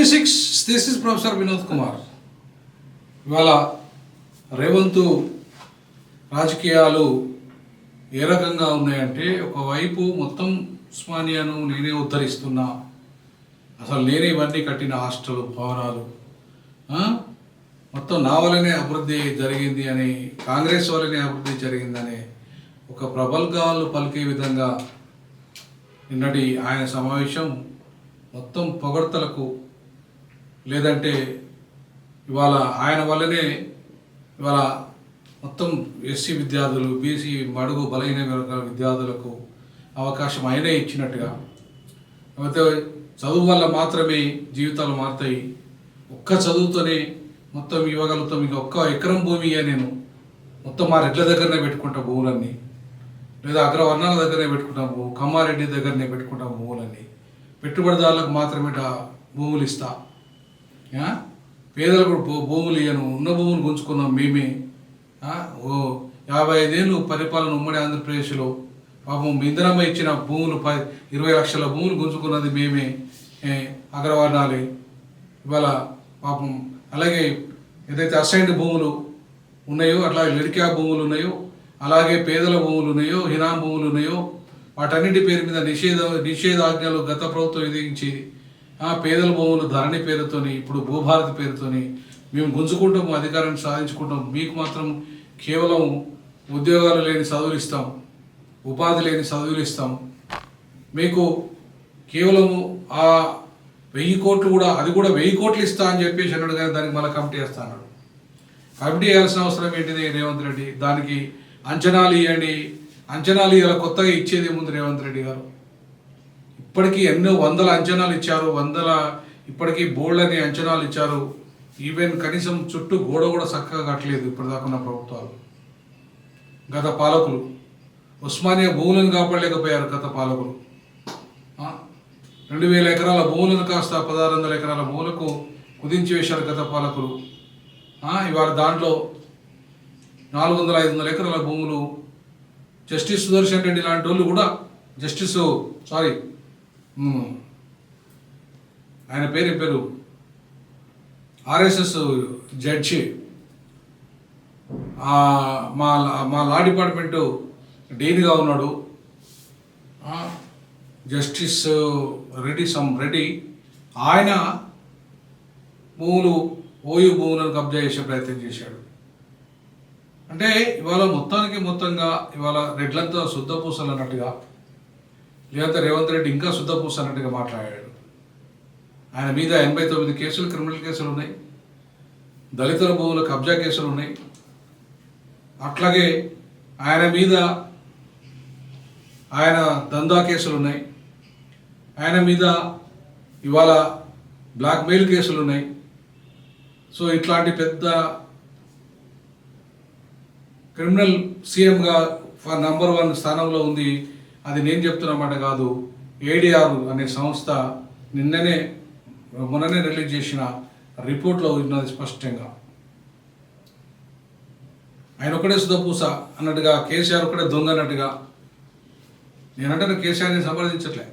TV six this is professor Vinod Kumar. ఇవాళ రేవంత్ రాజకీయాలు ఏ రకంగా ఉన్నాయంటే ఒకవైపు మొత్తం ఉస్మానియాను నేనే ఉద్ధరిస్తున్నా అసలు నేనే ఇవన్నీ కట్టిన హాస్టల్ భవనాలు మొత్తం నా వల్లనే అభివృద్ధి జరిగింది అని కాంగ్రెస్ వల్లనే అభివృద్ధి జరిగిందని ఒక ప్రబల్గాలు పలికే విధంగా నిన్నటి ఆయన సమావేశం మొత్తం పొగడ్తలకు లేదంటే ఇవాళ ఆయన వల్లనే ఇవాళ మొత్తం ఎస్సీ విద్యార్థులు బీసీ మడుగు బలహీన వర్గాల విద్యార్థులకు అవకాశం ఆయనే ఇచ్చినట్టుగా. అయితే చదువు వల్ల మాత్రమే జీవితాలు మారుతాయి. ఒక్క చదువుతోనే మొత్తం ఇవ్వగలుగుతాం. ఇక ఒక్క ఎకరం భూమి నేను మొత్తం మా రెడ్ల దగ్గరనే పెట్టుకుంటా భూములన్నీ. లేదా అగ్రవర్ణాల దగ్గరనే పెట్టుకుంటాం భూ కమ్మారెడ్డి దగ్గరనే పెట్టుకుంటాం భూములన్నీ. పెట్టుబడిదారులకు మాత్రమే భూములు ఇస్తా. పేదలకు భూ- భూములు ఇయ్యను ఉన్న భూములు గుంజుకున్నాం మేమే. ఓ యాభై ఐదేళ్ళు పరిపాలన ఉమ్మడి ఆంధ్రప్రదేశ్లో. పాపం ఇందిరమ్మ ఇచ్చిన భూములు ప ఇరవై లక్షల భూములు గుంజుకున్నది మేమే. ఏ, అగ్రవర్ణాలే. ఇవాళ పాపం అలాగే ఏదైతే అసైన్డ్ భూములు ఉన్నాయో అట్లాగే లెడికా భూములు ఉన్నాయో అలాగే పేదల భూములు ఉన్నాయో హినాం భూములు ఉన్నాయో వాటన్నిటి పేరు మీద నిషేధ నిషేధాజ్ఞలు గత ప్రభుత్వం విధించి పేదల భూములు ధరణి పేరుతోని ఇప్పుడు భూభారతి పేరుతోని మేము గుంజుకుంటాము అధికారాన్ని సాధించుకుంటాం. మీకు మాత్రం కేవలం ఉద్యోగాలు లేని చదువులు ఇస్తాం. ఉపాధి లేని చదువులు ఇస్తాం. మీకు కేవలము ఆ వెయ్యి కోట్లు కూడా అది కూడా వెయ్యి కోట్లు ఇస్తా అని చెప్పేసి అన్నాడు కానీ దానికి మళ్ళీ కమిటీ వేస్తా అన్నాడు. కమిటీ వేయాల్సిన అవసరం ఏంటిది రేవంత్ రెడ్డి? దానికి అంచనాలు ఇవ్వండి అంచనాలు ఇలా కొత్తగా ఇచ్చేది ముందు రేవంత్ రెడ్డి గారు? ఇప్పటికీ ఎన్నో వందల అంచనాలు ఇచ్చారు వందల ఇప్పటికీ బోల్డ్ అనే అంచనాలు ఇచ్చారు. ఈవెన్ కనీసం చుట్టూ గోడ కూడా చక్కగా కట్టలేదు ఇప్పటిదాకా ఉన్న ప్రభుత్వాలు. గత పాలకులు. ఉస్మానియా భూములను కాపాడలేకపోయారు గత పాలకులు. రెండు వేల ఎకరాల భూములను కాస్త పదహారు వందల ఎకరాల భూములకు కుదించి వేశారు గత పాలకులు. ఇవాళ దాంట్లో నాలుగు వందల ఐదు వందల ఎకరాల భూములు. జస్టిస్ సుదర్శన్ రెడ్డి లాంటి వాళ్ళు కూడా జస్టిస్ సారీ ఆయన పేరు పేరు? RSS judge. మా మా లా డిపార్ట్మెంటు డీన్గా ఉన్నాడు. Justice Reddy some Reddy. ఆయన భూములు ఓయూ భూములను కబ్జా చేసే ప్రయత్నం చేశాడు. అంటే ఇవాళ మొత్తానికి మొత్తంగా ఇవాళ రెడ్లంతా శుద్ధపూసలు అన్నట్టుగా లేకపోతే రేవంత్ రెడ్డి ఇంకా శుద్ధపూస అన్నట్టుగా మాట్లాడాడు. ఆయన మీద ఎనభై తొమ్మిది కేసులు క్రిమినల్ కేసులు ఉన్నాయి దళితుల భూముల కబ్జా కేసులు ఉన్నాయి అట్లాగే ఆయన మీద ఆయన దందా కేసులు ఉన్నాయి ఆయన మీద ఇవాళ బ్లాక్మెయిల్ కేసులు ఉన్నాయి సో ఇట్లాంటి పెద్ద క్రిమినల్ సీఎంగా ఫర్ నంబర్ వన్ స్థానంలో ఉంది అది నేను చెప్తున్నమాట కాదు. ఏడిఆర్ అనే సంస్థ నిన్ననే మొన్ననే రిలీజ్ చేసిన రిపోర్ట్లో ఉన్నది స్పష్టంగా. ఆయన ఒకడే సుధపూస అన్నట్టుగా కేసీఆర్ ఒకడే దొంగ అన్నట్టుగా. నేనంటే కేసీఆర్ని సంప్రదించట్లే.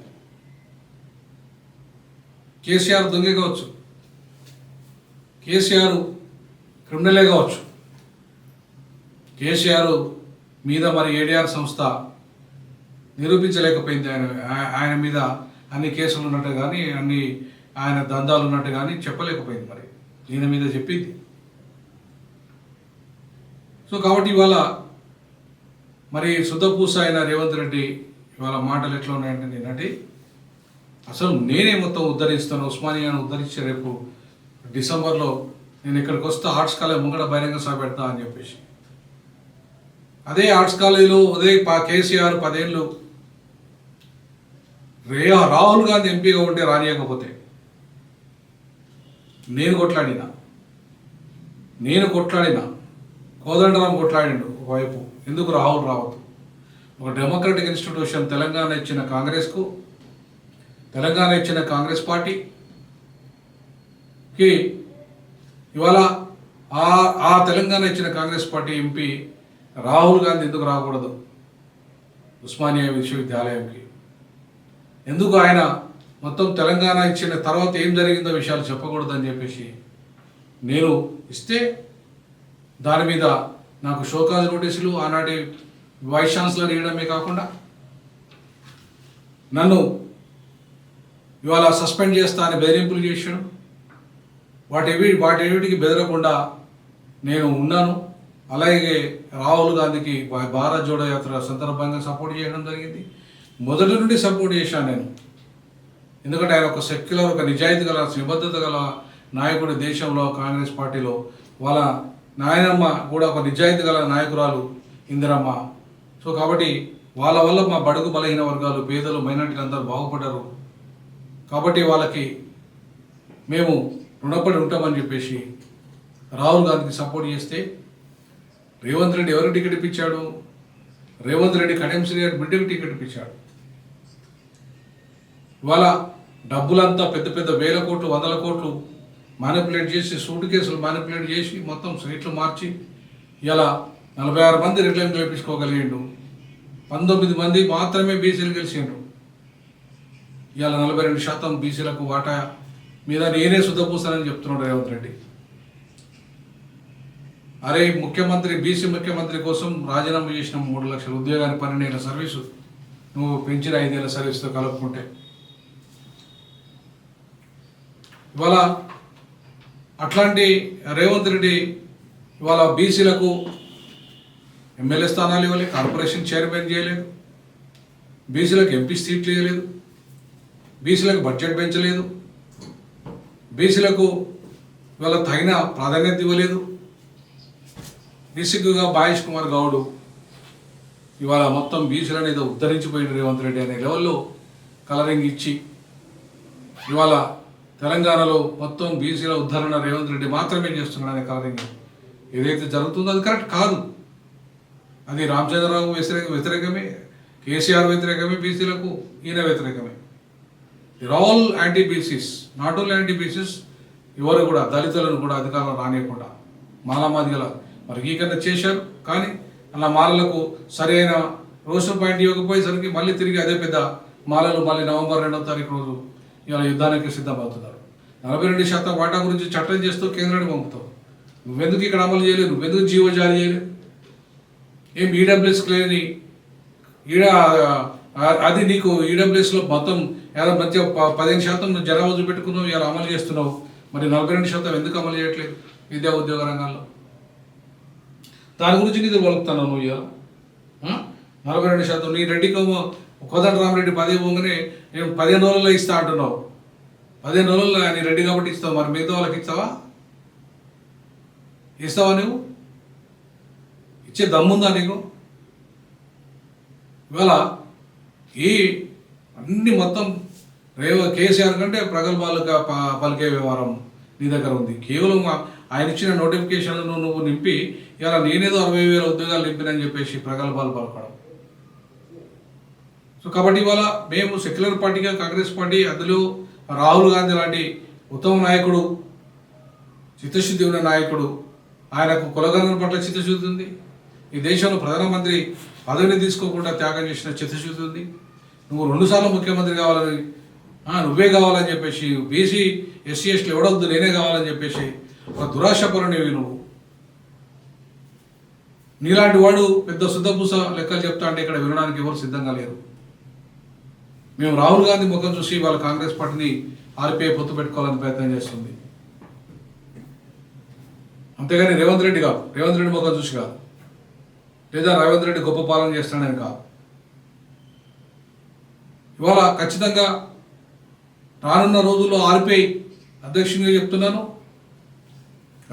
కేసీఆర్ దొంగే కావచ్చు. కేసీఆర్ క్రిమినలే కావచ్చు. కేసీఆర్ మీద మరి ఏడిఆర్ సంస్థ నిరూపించలేకపోయింది ఆయన. ఆయన మీద అన్ని కేసులు ఉన్నట్టు కానీ అన్ని ఆయన దందాలు ఉన్నట్టు కానీ చెప్పలేకపోయింది మరి. ఈయన మీద చెప్పింది. సో కాబట్టి ఇవాళ మరి శుద్ధపూస అయిన రేవంత్ రెడ్డి ఇవాళ మాటలు ఎట్లా ఉన్నాయంటే నిన్నటి అసలు నేనే మొత్తం ఉద్ధరిస్తాను ఉస్మానియాను ఉద్ధరించి రేపు డిసెంబర్లో నేను ఇక్కడికి వస్తే ఆర్ట్స్ కాలేజ్ ముంగడ బహిరంగ సభ పెడతా అని చెప్పేసి. అదే ఆర్ట్స్ కాలేజీలో అదే పా కేసీఆర్ పదేళ్ళు రే రాహుల్ గాంధీ ఎంపీగా ఉంటే రానియకపోతే. నేను కొట్లాడినా. నేను కొట్లాడినా. కోదండరాం కొట్లాడిండు ఒకవైపు. ఎందుకు రాహుల్ రావద్దు? ఒక డెమోక్రటిక్ ఇన్స్టిట్యూషన్ తెలంగాణ ఇచ్చిన కాంగ్రెస్కు తెలంగాణ ఇచ్చిన కాంగ్రెస్ పార్టీకి ఇవాళ ఆ ఆ తెలంగాణ ఇచ్చిన కాంగ్రెస్ పార్టీ ఎంపీ రాహుల్ గాంధీ ఎందుకు రాకూడదు? ఉస్మానియా విశ్వవిద్యాలయంకి. ఎందుకు ఆయన మొత్తం తెలంగాణ ఇచ్చిన తర్వాత ఏం జరిగిందో విషయాలు చెప్పకూడదని చెప్పేసి నేను ఇస్తే దాని మీద నాకు షోకాజ్ నోటీసులు ఆనాటి వైస్ ఛాన్సలర్ ఇవ్వడమే కాకుండా నన్ను ఇవాళ సస్పెండ్ చేస్తా అని బెదిరింపులు చేశాడు. వాటి వాటి ఏమిటికి బెదరకుండా నేను ఉన్నాను. అలాగే రాహుల్ గాంధీకి భారత్ జోడో యాత్ర సందర్భంగా సపోర్ట్ చేయడం జరిగింది. మొదటి నుండి సపోర్ట్ చేశాను నేను. ఎందుకంటే ఆయన ఒక సెక్యులర్ ఒక నిజాయితీ గల నిబద్ధత గల నాయకుడు దేశంలో కాంగ్రెస్ పార్టీలో. వాళ్ళ నాయనమ్మ కూడా ఒక నిజాయితీ గల నాయకురాలు ఇందిరమ్మ. సో కాబట్టి వాళ్ళ వల్ల మా బడుగు బలహీన వర్గాలు పేదలు మైనార్టీలు అందరూ బాగుపడ్డారు. కాబట్టి వాళ్ళకి మేము రుణపడి ఉంటామని చెప్పేసి రాహుల్ గాంధీకి సపోర్ట్ చేస్తే రేవంత్ రెడ్డి ఎవరికి టికెట్ ఇప్పించాడు? రేవంత్ రెడ్డి కడియం శ్రీ గారి బిడ్డకి టికెట్ ఇప్పించాడు. ఇవాళ డబ్బులంతా పెద్ద పెద్ద వేల కోట్లు వందల కోట్లు మ్యానిపులేట్ చేసి సూట్ కేసులు మ్యానిపులేట్ చేసి మొత్తం సీట్లు మార్చి ఇలా నలభై ఆరు మంది రిటర్న్ గెలిపించుకోగలిగిండు. పంతొమ్మిది మంది మాత్రమే బీసీలు గెలిచిండు ఇలా నలభై రెండు శాతం బీసీలకు వాటా మీద నేనే శుద్ధపూస్తానని చెప్తున్నాడు రేవంత్ రెడ్డి. అరే ముఖ్యమంత్రి బీసీ ముఖ్యమంత్రి కోసం రాజీనామా చేసిన మూడు లక్షల ఉద్యోగాన్ని పన్నెండేళ్ళ సర్వీసు నువ్వు పెంచిన ఐదేళ్ళ సర్వీస్తో కలుపుకుంటే ఇవాళ అట్లాంటి రేవంత్ రెడ్డి ఇవాళ బీసీలకు ఎమ్మెల్యే స్థానాలు ఇవ్వలేదు కార్పొరేషన్ చైర్మన్ చేయలేదు బీసీలకు ఎంపీ సీట్లు ఇవ్వలేదు బీసీలకు బడ్జెట్ పెంచలేదు బీసీలకు ఇవాళ తగిన ప్రాధాన్యత ఇవ్వలేదు. నిసిగ్గుగా బాయేష్ కుమార్ గౌడు ఇవాళ మొత్తం బీసీల అనేది ఉద్ధరించిపోయిన రేవంత్ రెడ్డి అనే లెవెల్లో కలరింగ్ ఇచ్చి ఇవాళ తెలంగాణలో మొత్తం బీసీల ఉద్ధరణ రేవంత్ రెడ్డి మాత్రమే చేస్తున్నాడనే కలరింగ్ ఏదైతే జరుగుతుందో అది కరెక్ట్ కాదు. అది రామచంద్రరావు వ్యతిరేక వ్యతిరేకమే కేసీఆర్ వ్యతిరేకమే బీసీలకు ఈయన వ్యతిరేకమే. They're all anti BCs not only anti BCs ఎవరు కూడా దళితులను కూడా అధికారంలో రానియకుండా. మాలామాదిగల వర్గీకరణ చేశారు కానీ అలా మాలలకు సరైన రోజు పాయింట్ ఇవ్వకపోయేసరికి మళ్ళీ తిరిగి అదే పెద్ద మాలలు మళ్ళీ నవంబర్ రెండవ తారీఖు రోజు ఇవాళ యుద్ధానికి సిద్ధమవుతున్నారు. నలభై రెండు శాతం వాటా గురించి చట్టం చేస్తూ కేంద్రాన్ని పంపుతావు. నువ్వెందుకు ఇక్కడ అమలు చేయలేదు? నువ్వెందుకు జీవో జారీ చేయలేదు? ఏం ఈడబ్ల్యూఎస్ లేని ఈడ అది నీకు ఈడబ్ల్యూఎస్లో మొత్తం ఏదో మధ్య ప- పదిహేను శాతం నువ్వు జనాభా చూపెట్టుకున్నావు ఇలా అమలు చేస్తున్నావు. మరి నలభై రెండు శాతం ఎందుకు అమలు చేయట్లేదు విద్యా ఉద్యోగ రంగాల్లో దాని గురించి నీకు వలుపుతాను నువ్వు ఇవాళ. నలభై రెండు శాతం నీ రెడ్డికేమో కోదండ రామరెడ్డి పదే పోగానే నేను పదిహేను రోజుల్లో ఇస్తా అంటున్నావు. పదిహేను రోజుల్లో ఆయన రెడీ కాబట్టి ఇస్తావు మరి మిగతా వాళ్ళకి ఇస్తావా? ఇస్తావా నువ్వు ఇచ్చే దమ్ముందా నీకు? ఇవాళ ఈ అన్ని మొత్తం రేవ కేసీఆర్ కంటే ప్రగల్భాలుగా ప- పలికే వ్యవహారం నీ దగ్గర ఉంది. కేవలం ఆయన ఇచ్చిన నోటిఫికేషన్లను నువ్వు నింపి ఇలా నేనేదో అరవై వేల ఉద్యోగాలు నింపినని చెప్పేసి ప్రగల్భాలు పలకడం. సో కాబట్టి ఇవాళ మేము సెక్యులర్ పార్టీగా కాంగ్రెస్ పార్టీ అందులో రాహుల్ గాంధీ లాంటి ఉత్తమ నాయకుడు చిత్తశుద్ధి ఉన్న నాయకుడు ఆయనకు కులగణన పట్ల చిత్తశుద్ధి ఉంది. ఈ దేశంలో ప్రధానమంత్రి పదవిని తీసుకోకుండా త్యాగం చేసిన చిత్తశుద్ధి ఉంది. నువ్వు రెండుసార్లు ముఖ్యమంత్రి కావాలని నువ్వే కావాలని చెప్పేసి బీసీ ఎస్సీ ఎస్టీలు ఎవడొద్దు నేనే కావాలని చెప్పేసి ఒక దురాశపరునివి నువ్వు. నీలాంటి వాడు పెద్ద శుద్ధపూస లెక్కలు చెప్తా అంటే ఇక్కడ వినడానికి ఎవరు సిద్ధంగా లేరు. మేము రాహుల్ గాంధీ ముఖం చూసి వాళ్ళ కాంగ్రెస్ పార్టీని ఆర్పీఐ పొత్తు పెట్టుకోవాలని ప్రయత్నం చేస్తుంది. అంతేగాని రేవంత్ రెడ్డి కాదు. రేవంత్ రెడ్డి ముఖం చూసి కాదు. లేదా రేవంత్ రెడ్డి గొప్ప పాలన చేస్తాడని కాదు. ఇవాళ ఖచ్చితంగా రానున్న రోజుల్లో ఆర్పిఐ అధ్యక్షునిగా చెప్తున్నాను.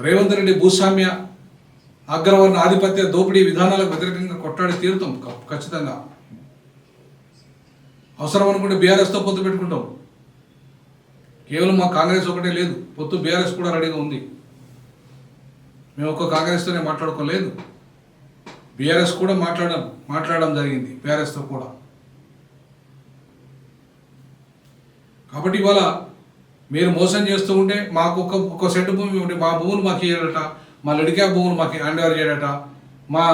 రేవంత్ రెడ్డి భూస్వామ్య అగ్రవర్ణ ఆధిపత్య దోపిడీ విధానాలకు వ్యతిరేకంగా కొట్టాడి తీరుతాం. ఖచ్చితంగా. అవసరం అనుకుంటే బీఆర్ఎస్తో పొత్తు పెట్టుకుంటాం. కేవలం మా కాంగ్రెస్ ఒకటే లేదు పొత్తు బీఆర్ఎస్ కూడా రెడీగా ఉంది. మేము ఒక్క కాంగ్రెస్తోనే మాట్లాడుకోలేదు. బీఆర్ఎస్ కూడా మాట్లాడడం మాట్లాడడం జరిగింది బీఆర్ఎస్తో కూడా. కాబట్టి ఇవాళ మీరు మోసం చేస్తూ ఉంటే మాకు ఒక ఒక సెంటు భూమి ఉంటే మా భూములు మాకు ఇయ్యాడట మా లడికా భూములు మాకు హ్యాండ్ ఓవర్ చేయడట మా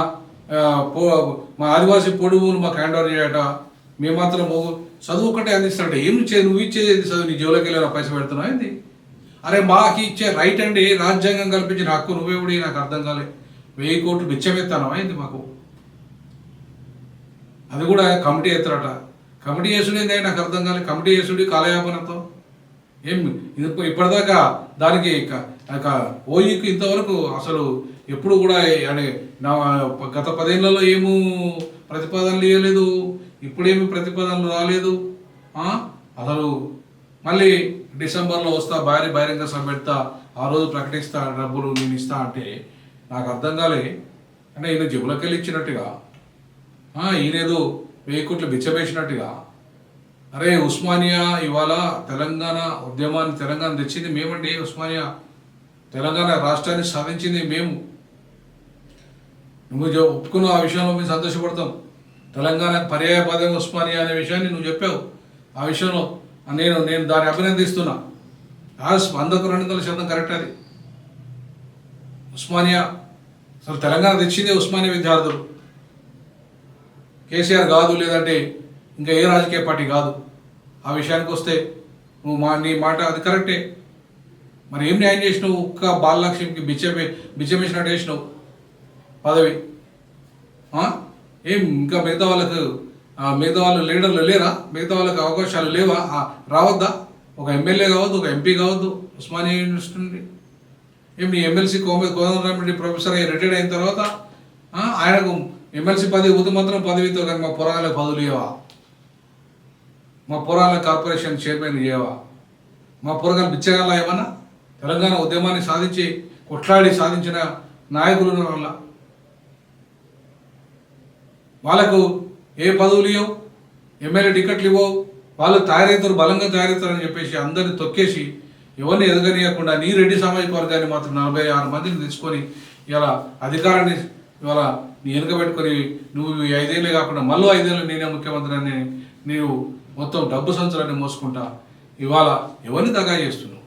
మా ఆదివాసీ పొడి భూములు మాకు హ్యాండ్ ఓవర్ చేయడట మేము మాత్రం చదువు ఒకటే అందిస్తాడు ఏం చే నువ్వు ఇచ్చేది చదువు? నీ జోలోకి వెళ్ళిన పైసలు పెడుతున్నావు ఏంది? అరే మాకు ఇచ్చే రైట్ అండి రాజ్యాంగం కల్పించిన హక్కు నువ్వేవుడి నాకు అర్థం కాలే. వెయ్యి కోట్లు బిచ్చమెత్తాను ఏంది మాకు? అది కూడా కమిటీ ఎత్తారట. కమిటీ చేసుడేందే నాకు అర్థం కాలే. కమిటీ చేసుడి కాలయాపనతో ఏం ఇది ఇప్పటిదాకా దానికి క- ఓయికి ఇంతవరకు అసలు ఎప్పుడు కూడా అంటే నా గత పదేళ్ళలో ఏమూ ప్రతిపాదనలు ఇవ్వలేదు ఇప్పుడేమి ప్రతిపాదనలు రాలేదు? అసలు మళ్ళీ డిసెంబర్లో వస్తా భారీ బహిరంగ సభ పెడతా ఆ రోజు ప్రకటిస్తా డబ్బులు నేను ఇస్తా అంటే నాకు అర్థం కాలే. అంటే ఈయన జబులకెళ్ళి ఇచ్చినట్టుగా. ఈయనేదో వెయ్యి కోట్లు బిచ్చబేసినట్టుగా అరే ఉస్మానియా ఇవాళ తెలంగాణ ఉద్యమాన్ని తెలంగాణ తెచ్చింది మేమండి ఉస్మానియా. తెలంగాణ రాష్ట్రాన్ని సాధించింది మేము. నువ్వు ఒప్పుకున్న ఆ విషయంలో మేము సంతోషపడతాం. తెలంగాణ పర్యాయ పదం ఉస్మానియా అనే విషయాన్ని నువ్వు చెప్పావు. ఆ విషయంలో నేను నేను దాన్ని అభినందిస్తున్నా. ఆ వందకు రెండు వందల శాతం కరెక్ట్ అది. ఉస్మానియా అసలు తెలంగాణ తెచ్చిందే ఉస్మానియా విద్యార్థులు. కేసీఆర్ కాదు లేదంటే ఇంకా ఏ రాజకీయ పార్టీ కాదు. ఆ విషయానికి వస్తే నువ్వు మా నీ మాట అది కరెక్టే. మరి ఏం న్యాయం చేసినావు? ఒక్క బాలలక్ష్మికి బిచ్చమే బిచ్చమేసినట్టు వేసినావు పదవి. ఏం ఇంకా మిగతా వాళ్ళకు మిగతా వాళ్ళు లీడర్లు లేరా? మిగతా వాళ్ళకి అవకాశాలు లేవా? రావద్దా? ఒక ఎమ్మెల్యే కావద్దు ఒక ఎంపీ కావద్దు ఉస్మానియా యూనివర్సిటీ. నుండి ఏం నీ ఎమ్మెల్సీ కోమ కోదండరామిరెడ్డి ప్రొఫెసర్ అయ్యి రిటైర్డ్ అయిన తర్వాత ఆయనకు ఎమ్మెల్సీ పదవి ఉది మాత్రం పదవితో కానీ మా పురాణాలకు పదవులు ఇవ్వవా మా పురాణ కార్పొరేషన్ చైర్మన్ ఏవా మా పురగాలు బిచ్చగాళ్ళ ఏమన్నా? తెలంగాణ ఉద్యమాన్ని సాధించి కొట్లాడి సాధించిన నాయకులు ఉన్న వాళ్ళ వాళ్ళకు ఏ పదవులు ఇవ్వవు ఎమ్మెల్యే టికెట్లు ఇవ్వవు వాళ్ళు తయారవుతారు బలంగా తయారవుతారని చెప్పేసి అందరిని తొక్కేసి ఎవరిని ఎదగనీయకుండా నీ రెడ్డి సామాజిక వర్గాన్ని మాత్రం నలభై ఆరు మందిని తెచ్చుకొని ఇలా అధికారాన్ని ఇవాళ నీ వెనుకబెట్టుకొని నువ్వు ఐదేళ్ళే కాకుండా మళ్ళీ ఐదేళ్ళు నేనే ముఖ్యమంత్రి అని నీవు మొత్తం డబ్బు సంచులన్నీ మోసుకుంటా ఇవాళ ఎవరిని దగా చేస్తున్నావు?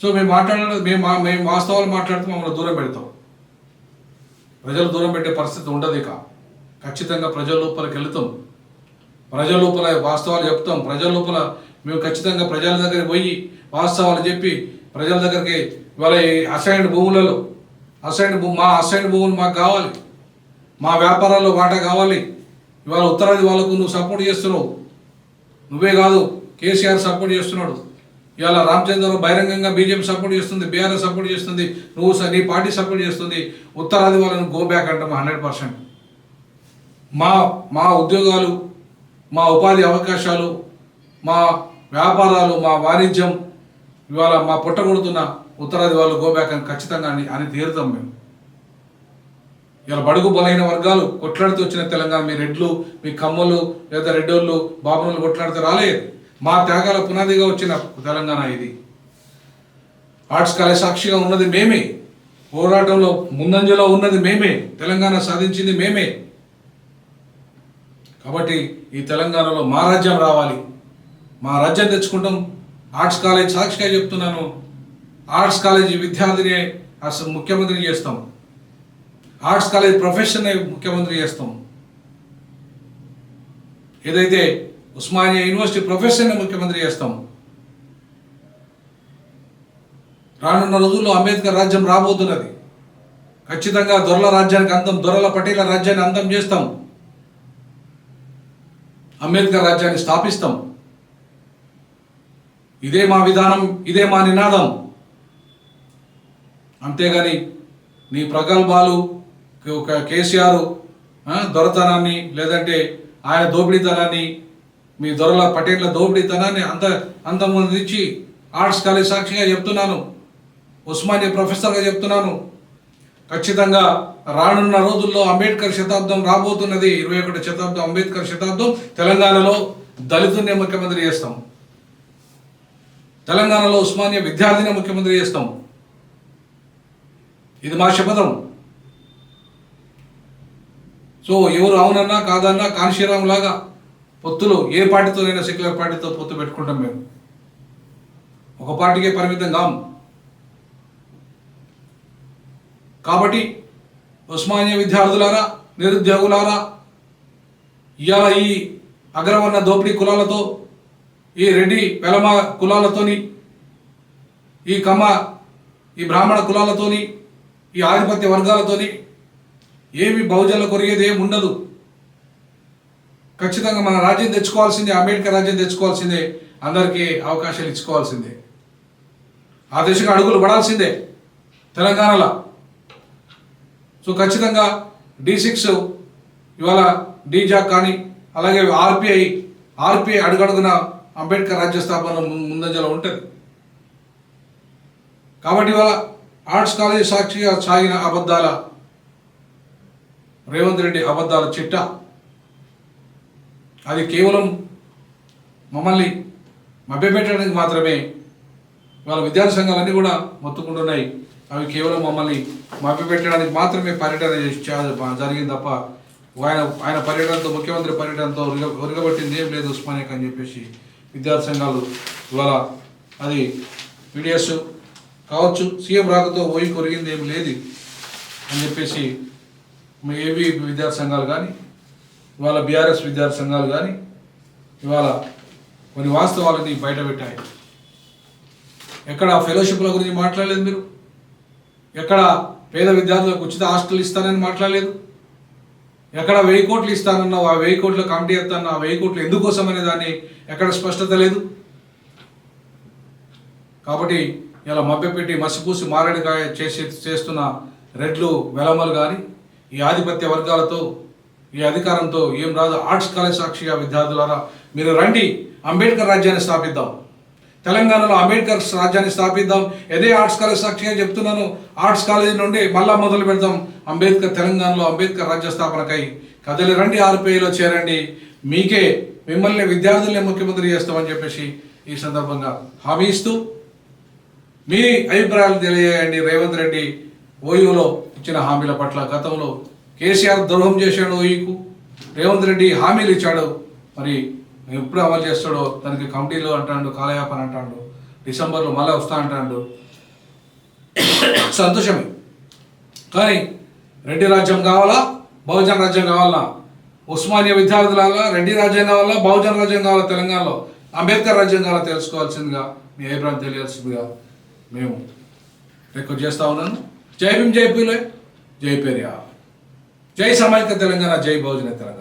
సో మేము మాట్లాడలేదు మేము మా- మేము వాస్తవాలు మాట్లాడుతూ మమ్మల్ని దూరం పెడతాం. ప్రజలు దూరం పెట్టే పరిస్థితి ఉండదు ఇక. ఖచ్చితంగా ప్రజల లోపలికి వెళుతాం. ప్రజల లోపల వాస్తవాలు చెప్తాం. ప్రజల లోపల మేము ఖచ్చితంగా ప్రజల దగ్గరికి పోయి వాస్తవాలు చెప్పి ప్రజల దగ్గరికి ఇవాళ ఈ అసైన్డ్ భూములలో అసైన్డ్ భూ మా అసైన్డ్ భూములు మాకు కావాలి. మా వ్యాపారాల్లో వాటా కావాలి. ఇవాళ ఉత్తరాది వాళ్ళకు నువ్వు సపోర్ట్ చేస్తున్నావు. నువ్వే కాదు కేసీఆర్ సపోర్ట్ చేస్తున్నాడు. ఇవాళ రామచంద్ర బహిరంగంగా బీజేపీ సపోర్ట్ చేస్తుంది బీఆర్ఎస్ సపోర్ట్ చేస్తుంది నువ్వు నీ పార్టీ సపోర్ట్ చేస్తుంది ఉత్తరాది వాళ్ళని గో బ్యాక్ అంటాం హండ్రెడ్ పర్సెంట్. మా మా ఉద్యోగాలు మా ఉపాధి అవకాశాలు మా వ్యాపారాలు మా వాణిజ్యం ఇవాళ మా పుట్టగొడుతున్న ఉత్తరాది వాళ్ళు గో బ్యాక్ అని ఖచ్చితంగా అని అని తీరుతాం మేము. ఇలా బడుగు బలైన వర్గాలు కొట్లాడుతూ వచ్చిన తెలంగాణ మీ రెడ్లు మీ కమ్మలు లేదా రెడ్డోళ్ళు బాబులు కొట్లాడితే రాలేదు. మా త్యాగాల పునాదిగా వచ్చిన తెలంగాణ ఇది. ఆర్ట్స్ కాలేజ్ సాక్షిగా ఉన్నది మేమే. పోరాటంలో ముందంజలో ఉన్నది మేమే. తెలంగాణ సాధించింది మేమే. కాబట్టి ఈ తెలంగాణలో మా రాజ్యం రావాలి. మా రాజ్యం తెచ్చుకుంటాం. ఆర్ట్స్ కాలేజ్ సాక్షిగా చెప్తున్నాను. ఆర్ట్స్ కాలేజీ విద్యార్థిని అసలు ముఖ్యమంత్రిని చేస్తాం. ఆర్ట్స్ కాలేజ్ ప్రొఫెషన్ ముఖ్యమంత్రి చేస్తాం. ఏదైతే ఉస్మానియా యూనివర్సిటీ ప్రొఫెసర్ని ముఖ్యమంత్రి చేస్తాం. రానున్న రోజుల్లో అంబేద్కర్ రాజ్యం రాబోతున్నది. ఖచ్చితంగా దొరల రాజ్యానికి అంతం దొరల పటేల రాజ్యాన్ని అంతం చేస్తాం. అంబేద్కర్ రాజ్యాన్ని స్థాపిస్తాం. ఇదే మా విధానం ఇదే మా నినాదం. అంతేగాని నీ ప్రగల్భాలు ఒక కేసీఆర్ దొరతనాన్ని లేదంటే ఆయన దోపిడీతనాన్ని మీ దొరల పటేళ్ళ దోపిడీతనాన్ని అంత అంతమంది ఇచ్చి ఆర్ట్స్ కాలేజ్ సాక్షిగా చెప్తున్నాను. ఉస్మానియా ప్రొఫెసర్గా చెప్తున్నాను. ఖచ్చితంగా రానున్న రోజుల్లో అంబేద్కర్ శతాబ్దం రాబోతున్నది. ఇరవై ఒకటి శతాబ్దం అంబేద్కర్ శతాబ్దం. తెలంగాణలో దళితుడిని ముఖ్యమంత్రి చేస్తాం. తెలంగాణలో ఉస్మానియా విద్యార్థిని ముఖ్యమంత్రి చేస్తాం. ఇది మా శపథం. సో ఎవరు అవునన్నా కాదన్నా కాన్షీరామ్ లాగా పొత్తులు ఏ పార్టీతోనైనా సెక్యులర్ పార్టీతో పొత్తు పెట్టుకుంటాం మేము. ఒక పార్టీకే పరిమితం కాము కాబట్టి ఉస్మానియా విద్యార్థులారా నిరుద్యోగులారా ఇవాళ ఈ అగ్రవర్ణ దోపిడీ కులాలతో ఈ రెడ్డి వెలమ కులాలతోని ఈ కమ్మ ఈ బ్రాహ్మణ కులాలతోని ఈ ఆధిపత్య వర్గాలతోని ఏమి బహుజనులకు ఒరిగేది ఏమి ఉండదు ఖచ్చితంగా మన రాజ్యం తెచ్చుకోవాల్సిందే అంబేద్కర్ రాజ్యం తెచ్చుకోవాల్సిందే అందరికీ అవకాశాలు ఇచ్చుకోవాల్సిందే. ఆ దిశగా అడుగులు పడాల్సిందే తెలంగాణలో. సో ఖచ్చితంగా డి సిక్స్ ఇవాళ డీజాక్ కానీ అలాగే ఆర్పిఐ ఆర్పిఐ అడుగడుగున అంబేద్కర్ రాజ్య స్థాపన ముందంజలో ఉంటుంది. కాబట్టి ఇవాళ ఆర్ట్స్ కాలేజీ సాక్షిగా సాగిన అబద్ధాల రేవంత్ రెడ్డి అబద్ధాల చిట్ట. అది కేవలం మమ్మల్ని మభ్యపెట్టడానికి మాత్రమే. వాళ్ళ విద్యార్థి సంఘాలన్నీ కూడా మొత్తుకుంటున్నాయి అవి కేవలం మమ్మల్ని మభ్యపెట్టడానికి మాత్రమే పర్యటన జరిగింది తప్ప ఆయన ఆయన పర్యటనతో ముఖ్యమంత్రి పర్యటనతో ఉరగబట్టింది ఏం లేదు ఉస్మానియాకి అని చెప్పేసి విద్యార్థి సంఘాలు ఇవాళ అది పీడిఎస్ కావచ్చు సీఎం రాకతో పోయి కొరిగింది ఏం లేదు అని చెప్పేసి ఏవి విద్యార్థి సంఘాలు కానీ ఇవాళ బీఆర్ఎస్ విద్యార్థి సంఘాలు కానీ ఇవాళ కొన్ని వాస్తవాలని బయట పెట్టాయి. ఎక్కడ ఫెలోషిప్ల గురించి మాట్లాడలేదు మీరు? ఎక్కడ పేద విద్యార్థులకు ఉచిత హాస్టల్ ఇస్తానని మాట్లాడలేదు? ఎక్కడ వెయ్యి కోట్లు ఇస్తానన్నావు ఆ వెయ్యి కోట్ల కమిటీ ఎత్తాను ఆ వెయ్యి కోట్లు ఎందుకోసం అనే దాన్ని ఎక్కడ స్పష్టత లేదు? కాబట్టి ఇలా మభ్యపెట్టి మసిపూసి మారడికాయ చేసి చేస్తున్న రెడ్లు వెలమలు కానీ ఈ ఆధిపత్య వర్గాలతో ఈ అధికారంతో ఏం రాదు. ఆర్ట్స్ కాలేజ్ సాక్షిగా విద్యార్థులారా మీరు రండి. అంబేద్కర్ రాజ్యాన్ని స్థాపిద్దాం. తెలంగాణలో అంబేద్కర్ రాజ్యాన్ని స్థాపిద్దాం. అదే ఆర్ట్స్ కాలేజ్ సాక్షిగా చెప్తున్నాను. ఆర్ట్స్ కాలేజీ నుండి మళ్ళా మొదలు పెడదాం. అంబేద్కర్ తెలంగాణలో అంబేద్కర్ రాజ్య స్థాపనకై కదలి రండి ఆర్పిఐలో చేరండి. మీకే మిమ్మల్ని విద్యార్థుల్ని ముఖ్యమంత్రి చేస్తామని చెప్పేసి ఈ సందర్భంగా హామీ ఇస్తూ మీ అభిప్రాయాలు తెలియజేయండి. రేవంత్ రెడ్డి ఓయూలో ఇచ్చిన హామీల పట్ల గతంలో కేసీఆర్ ద్రోహం చేశాడు ఈకు రేవంత్ రెడ్డి హామీలు ఇచ్చాడు మరి ఎప్పుడు అమలు చేస్తాడో దానికి కమిటీలో అంటాడు కాలయాపన అంటాడు డిసెంబర్లో మళ్ళీ వస్తా అంటాడు. సంతోషమే. కానీ రెడ్డి రాజ్యం కావాలా? బహుజన రాజ్యం కావాలా? ఉస్మానియా విద్యార్థులాగా రెడ్డి రాజ్యం కావాలా? బహుజన రాజ్యం కావాలా తెలంగాణలో? అంబేద్కర్ రాజ్యం కావాలా తెలుసుకోవాల్సిందిగా మీ అభిప్రాయం తెలియాల్సిందిగా మేము రిక్వెస్ట్ చేస్తా ఉన్నాను. జై భీమ్ జై పీలే జై జై సమైక్య తెలంగాణ జై భోజన తెలంగాణ.